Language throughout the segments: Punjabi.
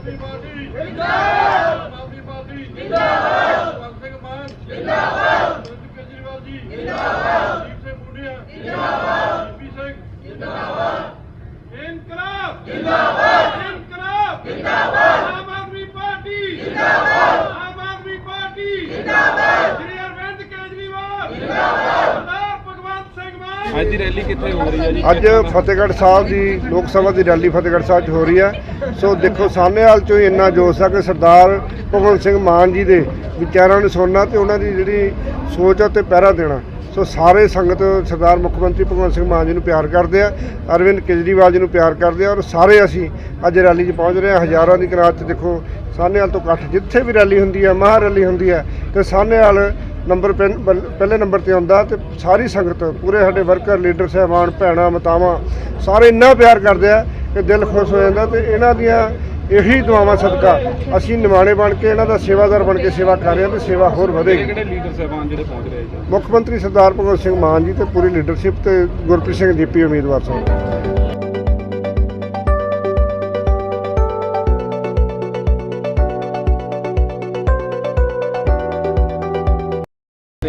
ਆਦਮੀ ਪਾਰਟੀ ਜਿੰਦਾਬਾਦ ਆਦਮੀ ਪਾਰਟੀ ਜਿੰਦਾਬਾਦ। ਭਗਵੰਤ ਸਿੰਘ ਮਾਨ। ਜਿੰਦਾਬਾਦ। ਕੇਜਰੀਵਾਲ ਜੀ। ਜਿੰਦਾਬਾਦ ਦੀਪ ਸਿੰਘ ਮੁੰਡਿਆ ਜਿੰਦਾਬਾਦ ਜੀਪੀ ਸਿੰਘ ਜਿੰਦਾਬਾਦ ਇਨਕਲਾਬ ਜਿੰਦਾਬਾਦ ਇਨਕਲਾਬ ਜਿੰਦਾਬਾਦ ਆਮ ਆਦਮੀ ਪਾਰਟੀ ਜਿੰਦਾਬਾਦ ਆਮ ਆਦਮੀ ਪਾਰਟੀ ਜਿੰਦਾਬਾਦ ਸ਼੍ਰੀ ਅਰਵਿੰਦ ਕੇਜਰੀਵਾਲ ਜਿੰਦਾਬਾਦ ਸਰਦਾਰ ਭਗਵੰਤ ਸਿੰਘ ਮਾਨ ਅੱਜ ਦੀ ਰੈਲੀ ਕਿੱਥੇ ਹੋ ਰਹੀ ਹੈ ਜੀ? ਅੱਜ ਫਤਿਹਗੜ੍ਹ ਸਾਹਿਬ ਦੀ ਲੋਕ ਸਭਾ ਦੀ ਰੈਲੀ ਫਤਿਹਗੜ੍ਹ ਸਾਹਿਬ 'ਚ ਹੋ ਰਹੀ ਹੈ। ਸੋ ਦੇਖੋ ਸਾਹਨੇਵਾਲ 'ਚੋਂ ਹੀ ਇੰਨਾ ਜੋਸ਼ ਆ ਕਿ ਸਰਦਾਰ ਭਗਵੰਤ ਸਿੰਘ ਮਾਨ ਜੀ ਦੇ ਵਿਚਾਰਾਂ ਨੂੰ ਸੁਣਨਾ ਤੇ ਉਹਨਾਂ ਦੀ ਜਿਹੜੀ ਸੋਚ ਆ ਤੇ ਪਹਿਰਾ ਦੇਣਾ। ਸੋ ਸਾਰੇ ਸੰਗਤ ਸਰਦਾਰ ਮੁੱਖ ਮੰਤਰੀ ਭਗਵੰਤ ਸਿੰਘ ਮਾਨ ਜੀ ਨੂੰ ਪਿਆਰ ਕਰਦੇ ਆ, ਅਰਵਿੰਦ ਕੇਜਰੀਵਾਲ ਜੀ ਨੂੰ ਪਿਆਰ ਕਰਦੇ ਆ ਔਰ ਸਾਰੇ ਅਸੀਂ ਅੱਜ ਰੈਲੀ 'ਚ ਪਹੁੰਚ ਰਹੇ ਹਾਂ। ਹਜ਼ਾਰਾਂ ਦੀ ਕਨਾਤ 'ਚ ਦੇਖੋ ਸਾਹਨੇਵਾਲ ਤੋਂ ਇਕੱਠ ਜਿੱਥੇ ਵੀ ਰੈਲੀ ਹੁੰਦੀ ਹੈ ਮਹਾ ਰੈਲੀ ਹੁੰਦੀ ਹੈ, ਤੇ ਸਾਹਨੇਵਾਲ ਨੰਬਰ ਪਹਿ- ਪਹਿ- ਪਹਿਲੇ ਨੰਬਰ ਤੇ ਆਉਂਦਾ ਤੇ ਸਾਰੀ ਸੰਗਤ ਪੂਰੇ ਸਾਡੇ ਵਰਕਰ ਲੀਡਰ ਸਹਿਬਾਨ ਭੈਣਾਂ ਮਤਾਵਾਂ ਸਾਰੇ ਇੰਨਾ ਪਿਆਰ ਕਰਦੇ ਆ ਕਿ ਦਿਲ ਖੁਸ਼ ਹੋ ਜਾਂਦਾ ਤੇ ਇਹਨਾਂ ਦੀਆਂ ਇਹੀ ਦੁਆਵਾਂ ਸਦਕਾ ਅਸੀਂ ਨਿਮਾਣੇ ਬਣ ਕੇ ਇਹਨਾਂ ਦਾ ਸੇਵਾਦਾਰ ਬਣ ਕੇ ਸੇਵਾ ਕਰ ਰਹੇ ਹਾਂ ਤੇ ਸੇਵਾ ਹੋਰ ਵਧੇਗੀ। ਕਿਹੜੇ ਲੀਡਰ ਸਾਹਿਬਾਨ ਜਿਹੜੇ ਪਹੁੰਚ ਰਹੇ ਜੀ? ਮੁੱਖ ਮੰਤਰੀ ਸਰਦਾਰ ਭਗਵੰਤ ਸਿੰਘ ਮਾਨ ਜੀ ਤੇ ਪੂਰੀ ਲੀਡਰਸ਼ਿਪ ਤੇ ਗੁਰਪ੍ਰੀਤ ਸਿੰਘ ਦੀਪੀ ਉਮੀਦਵਾਰ ਸਾਹਿਬ।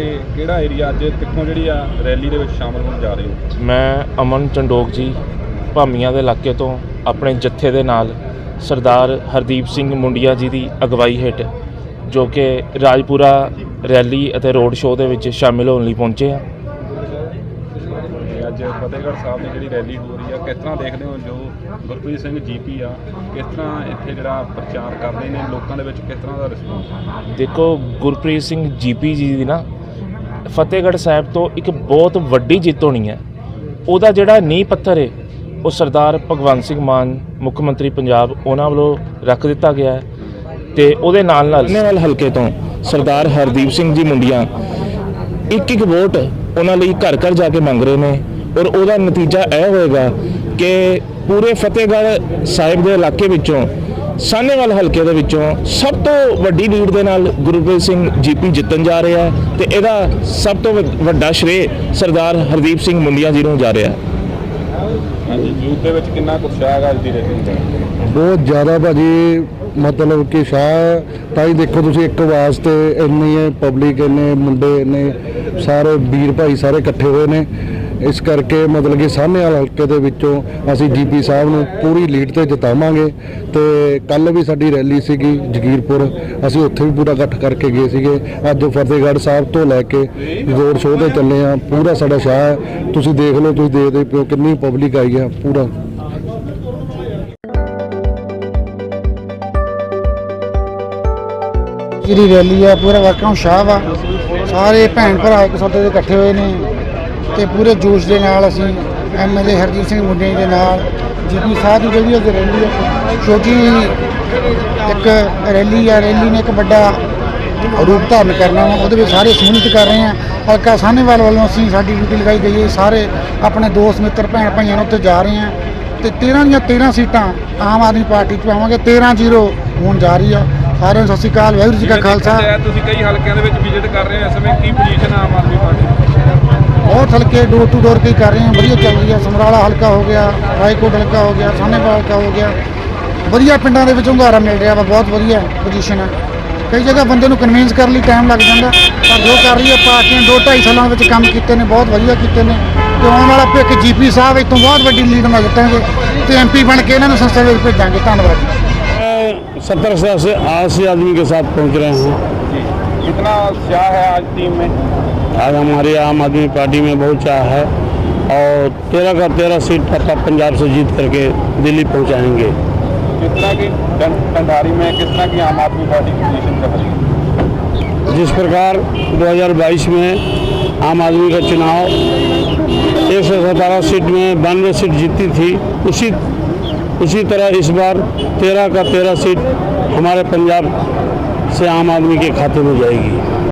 ਤੇ ਕਿਹੜਾ ਏਰੀਆ ਅੱਜ ਕਿੱਥੋਂ ਜਿਹੜੀ ਆ ਰੈਲੀ ਦੇ ਵਿੱਚ ਸ਼ਾਮਲ ਹੋਣ ਜਾ ਰਹੇ ਹੋ? ਮੈਂ ਅਮਨ ਚੰਡੋਕ ਜੀ ਭਾਮੀਆਂ ਦੇ ਇਲਾਕੇ ਤੋਂ ਆਪਣੇ ਜੱਥੇ ਦੇ ਨਾਲ ਸਰਦਾਰ ਹਰਦੀਪ ਸਿੰਘ ਮੁੰਡਿਆ ਜੀ ਦੀ ਅਗਵਾਈ ਹੇਠ ਜੋ ਕਿ ਰਾਜਪੁਰਾ ਰੈਲੀ ਅਤੇ ਰੋਡ ਸ਼ੋਅ ਦੇ ਵਿੱਚ ਸ਼ਾਮਿਲ ਹੋਣ ਲਈ ਪਹੁੰਚੇ ਆ ਤੇ ਅੱਜ ਫਤਿਹਗੜ੍ਹ ਸਾਹਿਬ ਦੀ ਜਿਹੜੀ ਰੈਲੀ ਹੋ ਰਹੀ ਆ ਕਿਸ ਤਰ੍ਹਾਂ ਦੇਖਦੇ ਹੋ ਜੋ ਗੁਰਪ੍ਰੀਤ ਸਿੰਘ ਜੀਪੀ ਆ ਕਿਸ ਤਰ੍ਹਾਂ ਇੱਥੇ ਜਿਹੜਾ ਪ੍ਰਚਾਰ ਕਰਦੇ ਨੇ ਲੋਕਾਂ ਦੇ ਵਿੱਚ ਕਿਸ ਤਰ੍ਹਾਂ ਦਾ ਰਿਸਪੌਂਸ ਦੇਖੋ ਗੁਰਪ੍ਰੀਤ ਸਿੰਘ ਜੀਪੀ ਜੀ ਦੀ ਨਾ ਫਤਿਹਗੜ੍ਹ ਸਾਹਿਬ ਤੋਂ ਇੱਕ ਬਹੁਤ ਵੱਡੀ ਜਿੱਤ ਹੋਣੀ ਹੈ। ਉਹਦਾ ਜਿਹੜਾ ਨੀਂਹ ਪੱਥਰ ਹੈ ਉਹ ਸਰਦਾਰ ਭਗਵੰਤ ਸਿੰਘ ਮਾਨ, ਮੁੱਖ ਮੰਤਰੀ ਪੰਜਾਬ, ਉਹਨਾਂ ਵੱਲੋਂ ਰੱਖ ਦਿੱਤਾ ਗਿਆ ਹੈ ਤੇ ਉਹਦੇ ਨਾਲ ਨਾਲ ਨਾਲ ਹਲਕੇ ਤੋਂ ਸਰਦਾਰ ਹਰਦੀਪ ਸਿੰਘ ਜੀ ਮੁੰਡੀਆਂ, ਇੱਕ ਇੱਕ ਵੋਟ ਉਹਨਾਂ ਲਈ ਘਰ ਘਰ ਜਾ ਕੇ ਮੰਗ ਰਹੇ ਨੇ ਔਰ ਉਹਦਾ ਨਤੀਜਾ ਇਹ ਹੋਏਗਾ ਕਿ ਪੂਰੇ ਫਤਿਹਗੜ੍ਹ ਸਾਹਿਬ ਦੇ ਇਲਾਕੇ ਵਿੱਚੋਂ ਸਾਹਨੇਵਾਲ ਹਲਕੇ ਦੇ ਵਿੱਚੋਂ ਸਭ ਤੋਂ ਵੱਡੀ ਲੀਡ ਦੇ ਨਾਲ ਗੁਰਪ੍ਰੀਤ ਸਿੰਘ ਜੀਪੀ ਜਿੱਤਣ ਜਾ ਰਿਹਾ ਹੈ ਤੇ ਇਹਦਾ ਸਭ ਤੋਂ ਵੱਡ- ਵੱਡਾ ਸ਼੍ਰੇ ਸਰਦਾਰ ਹਰਦੀਪ ਸਿੰਘ ਮੁੰਡੀਆਂ ਜੀ ਨੂੰ ਜਾ ਰਿਹਾ ਹੈ। ਹਾਂਜੀ ਯੂਥ ਦੇ ਵਿੱਚ ਕਿੰਨਾ ਕੁ ਉਤਸ਼ਾਹ ਹੈਗਾ ਅੱਜ ਦੀ ਰੈਲੀ ਦਾ ਬਹੁਤ ਜ਼ਿਆਦਾ ਭਾਜੀ ਮਤਲਬ ਕਿ ਸ਼ਾਹ ਤਾਂ ਹੀ ਦੇਖੋ ਤੁਸੀਂ ਇੱਕ ਆਵਾਜ਼ ਤੇ ਇੰਨੀ ਪਬਲਿਕ ਇੰਨੇ ਮੁੰਡੇ ਇੰਨੇ ਸਾਰੇ ਵੀਰ ਭਾਈ ਸਾਰੇ ਇਕੱਠੇ ਹੋਏ ਨੇ। ਇਸ ਕਰਕੇ ਮਤਲਬ ਕਿ ਸਾਹਨੇਵਾਲ ਹਲਕੇ ਦੇ ਵਿੱਚੋਂ ਅਸੀਂ ਜੀਪੀ ਸਾਹਿਬ ਨੂੰ ਪੂਰੀ ਲੀਡ ਤੇ ਜਿਤਾਵਾਂਗੇ ਤੇ ਕੱਲ ਵੀ ਸਾਡੀ ਰੈਲੀ ਸੀਗੀ ਜਗੀਰਪੁਰ। ਅਸੀਂ ਉੱਥੇ ਵੀ ਪੂਰਾ ਇਕੱਠ ਕਰਕੇ ਗਏ ਸੀਗੇ। ਅੱਜ ਫਤਿਹਗੜ੍ਹ ਸਾਹਿਬ ਤੋਂ ਲੈ ਕੇ ਰੋਡ ਸ਼ੋਅ ਤੇ ਚੱਲੇ ਆ ਪੂਰਾ ਸਾਡਾ ਸ਼ਾਹ ਹੈ। ਤੁਸੀਂ ਦੇਖ ਲਓ, ਤੁਸੀਂ ਦੇਖਦੇ ਪਿਓ ਕਿੰਨੀ ਪਬਲਿਕ ਆਈ ਆ ਪੂਰਾ। ਜਿਹੜੀ ਰੈਲੀ ਆ, ਪੂਰਾ ਵਾਕਿਆ ਸ਼ਾਹ ਵਾ। ਸਾਰੇ ਭੈਣ ਭਰਾ ਇੱਕ ਸਾਡੇ ਦੇ ਇਕੱਠੇ ਹੋਏ ਨੇ। ਤੇ ਪੂਰੇ ਜੋਸ਼ ਦੇ ਨਾਲ ਅਸੀਂ ਐਮਐਲਏ ਹਰਜੀਤ ਸਿੰਘ ਮੁੰਡੇ ਦੇ ਨਾਲ ਸਾਹਿਬ ਦੀ ਜਿਹੜੀ ਅੱਜ ਰੈਲੀ ਆ ਛੋਟੀ ਇੱਕ ਰੈਲੀ ਆ ਰੈਲੀ ਨੇ ਇੱਕ ਵੱਡਾ ਰੂਪ ਧਾਰਨ ਕਰਨਾ ਉਹਦੇ ਵਿੱਚ ਸਾਰੇ ਸਮੂਹਿਤ ਕਰ ਰਹੇ ਆ ਹਲਕਾ ਸਾਹਨੇਵਾਲ ਵੱਲੋਂ ਅਸੀਂ ਸਾਡੀ ਡਿਊਟੀ ਲਗਾਈ ਗਈ ਹੈ ਸਾਰੇ ਆਪਣੇ ਦੋਸਤ ਮਿੱਤਰ ਭੈਣ ਭਾਈਆਂ ਨੂੰ ਉੱਤੇ ਜਾ ਰਹੇ ਆ ਤੇ 13 ਦੀਆਂ 13 ਸੀਟਾਂ ਆਮ ਆਦਮੀ ਪਾਰਟੀ ਚ ਪਾਵਾਂਗੇ 13 ਜ਼ੀਰੋ ਹੋਣ ਜਾ ਰਹੀ ਆ। ਸਾਰਿਆਂ ਨੂੰ ਸਤਿ ਸ਼੍ਰੀ ਅਕਾਲ ਵਾਹਿਗੁਰੂ ਜੀ ਕਾ ਖਾਲਸਾ। ਤੁਸੀਂ ਕਈ ਹਲਕਿਆਂ ਦੇ ਵਿੱਚ ਵਿਜ਼ਿਟ ਕਰ ਰਹੇ ਹੋ ਇਸ ਸਮੇਂ ਕੀ ਪੋਜੀਸ਼ਨ ਆਮ ਆਦਮੀ ਪਾਰਟੀ ਦੀ? ਬਹੁਤ ਹਲਕੇ ਡੋਰ ਟੂ ਡੋਰ ਕੇ ਕਰ ਰਹੇ ਹਾਂ ਵਧੀਆ ਚੱਲ ਰਹੀ ਹੈ ਸਮਰਾਲਾ ਹਲਕਾ ਹੋ ਗਿਆ ਰਾਏਕੋਟ ਹਲਕਾ ਹੋ ਗਿਆ ਸਾਹਨੇਵਾਲ ਹਲਕਾ ਹੋ ਗਿਆ ਵਧੀਆ ਪਿੰਡਾਂ ਦੇ ਵਿੱਚ ਹੁੰਗਾਰਾ ਮਿਲ ਰਿਹਾ ਵਾ ਬਹੁਤ ਵਧੀਆ ਪੋਜੀਸ਼ਨ ਹੈ ਕਈ ਜਗ੍ਹਾ ਬੰਦੇ ਨੂੰ ਕਨਵਿੰਸ ਕਰਨ ਲਈ ਟਾਈਮ ਲੱਗ ਜਾਂਦਾ ਪਰ ਜੋ ਕਰ ਰਹੀ ਹੈ ਪਾਰਟੀਆਂ ਦੋ ਢਾਈ ਸਾਲਾਂ ਵਿੱਚ ਕੰਮ ਕੀਤੇ ਨੇ ਬਹੁਤ ਵਧੀਆ ਕੀਤੇ ਨੇ ਤੇ ਆਉਣ ਵਾਲਾ ਭਵਿੱਖ ਜੀਪੀ ਸਾਹਿਬ ਇਸ ਤੋਂ ਬਹੁਤ ਵੱਡੀ ਲੀਡ ਨਾਲ ਜਿੱਤਾਂਗੇ ਤੇ ਐਮਪੀ ਬਣ ਕੇ ਇਹਨਾਂ ਨੂੰ ਸੰਸਦ ਵਿੱਚ ਭੇਜਾਂਗੇ ਧੰਨਵਾਦ ਜੀ सत्तर साल से अस्सी आदमी के साथ पहुंच रहे हैं कितना उत्साह है आज टीम में आज हमारी आम आदमी पार्टी में बहुत चाह है और तेरह का तेरह सीट पक्का पंजाब से जीत करके दिल्ली पहुंचाएँगे। किस तरह की डंडारी में किस तरह की आम आदमी पार्टी की पोजीशन जिस प्रकार 2022 में आम आदमी का चुनाव एक सौ सतारह सीट में बानवे सीट जीती थी उसी उसी तरह इस बार तेरह का तेरह सीट हमारे पंजाब से आम आदमी के खाते में जाएगी।